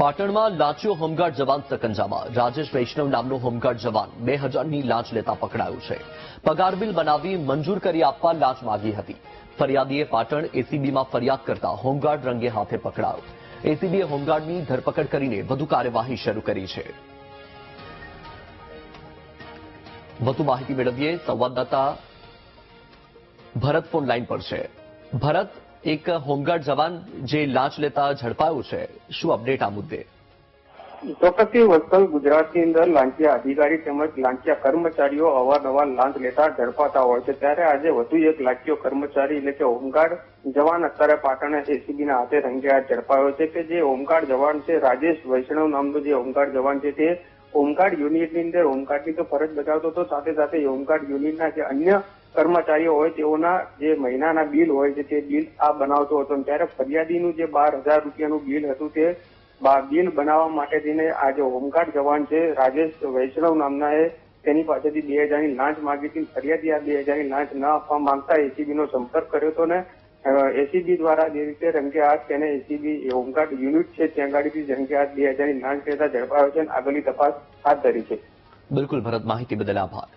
પાટણમાં લાંચીયો હોમગાર્ડ જવાન સકંજામાં રાજેશ વૈષ્ણવ નામનો હોમગાર્ડ જવાન બે હજારની લાંચ લેતા પકડાયો છે. પગાર બિલ બનાવી મંજૂર કરી આપવા લાંચ માગી હતી. ફરિયાદીએ પાટણ એસીબીમાં ફરિયાદ કરતા હોમગાર્ડ રંગે હાથે પકડાયો. એસીબીએ હોમગાર્ડની ધરપકડ કરીને વધુ કાર્યવાહી શરૂ કરી છે. વધુ માહિતી મેળવીએ. સંવાદદાતા ભરત ફોન લાઈન પર છે. ભરત એક હોમગાર્ડ જવાન જે લાંચ લેતા ઝડપાયો છે. શું અપડેટ આ મુદ્દે? ચોક્કસથી વત્સલ ગુજરાતની અંદર લાંચિયા અધિકારી તેમજ લાંચિયા કર્મચારીઓ અવારનવાર લાંચ લેતા ઝડપાતા હોય છે. ત્યારે આજે વધુ એક લાંચિયો કર્મચારી એટલે કે હોમગાર્ડ જવાન અત્યારે પાટણ એસીબીના હાથે રંગે ઝડપાયો છે કે જે હોમગાર્ડ જવાન છે, રાજેશ વૈષ્ણવ નામનો જે હોમગાર્ડ જવાન છે તે હોમગાર્ડ યુનિટની અંદર હોમગાર્ડની તો ફરજ બજાવતો હતો. સાથે સાથે હોમગાર્ડ યુનિટના જે અન્ય કર્મચારીઓ હોય તેઓના જે મહિનાના બિલ હોય છે તે બિલ આ બનાવતો હતો ત્યારે ફરિયાદીનું જે બાર હજાર રૂપિયાનું બિલ હતું તે બિલ બનાવવા માટે થઈને આ જે હોમગાર્ડ જવાન છે રાજેશ વૈષ્ણવ નામના એ, તેની પાસેથી બે હજારની લાંચ માગી હતી ફરિયાદી આ બે હજારની લાંચ ન આપવા માંગતા એસીબી નો સંપર્ક કર્યો હતો ને એસીબી દ્વારા જે રીતે રંગે હાથ તેને એસીબી હોમગાર્ડ યુનિટ છે ત્યાં ગાડીથી રંગે હાથ બે હજારની લાંચ લેતા ઝડપાયો છે અને આગળની તપાસ હાથ ધરી છે. બિલકુલ, ભરત, માહિતી બદલ આભાર.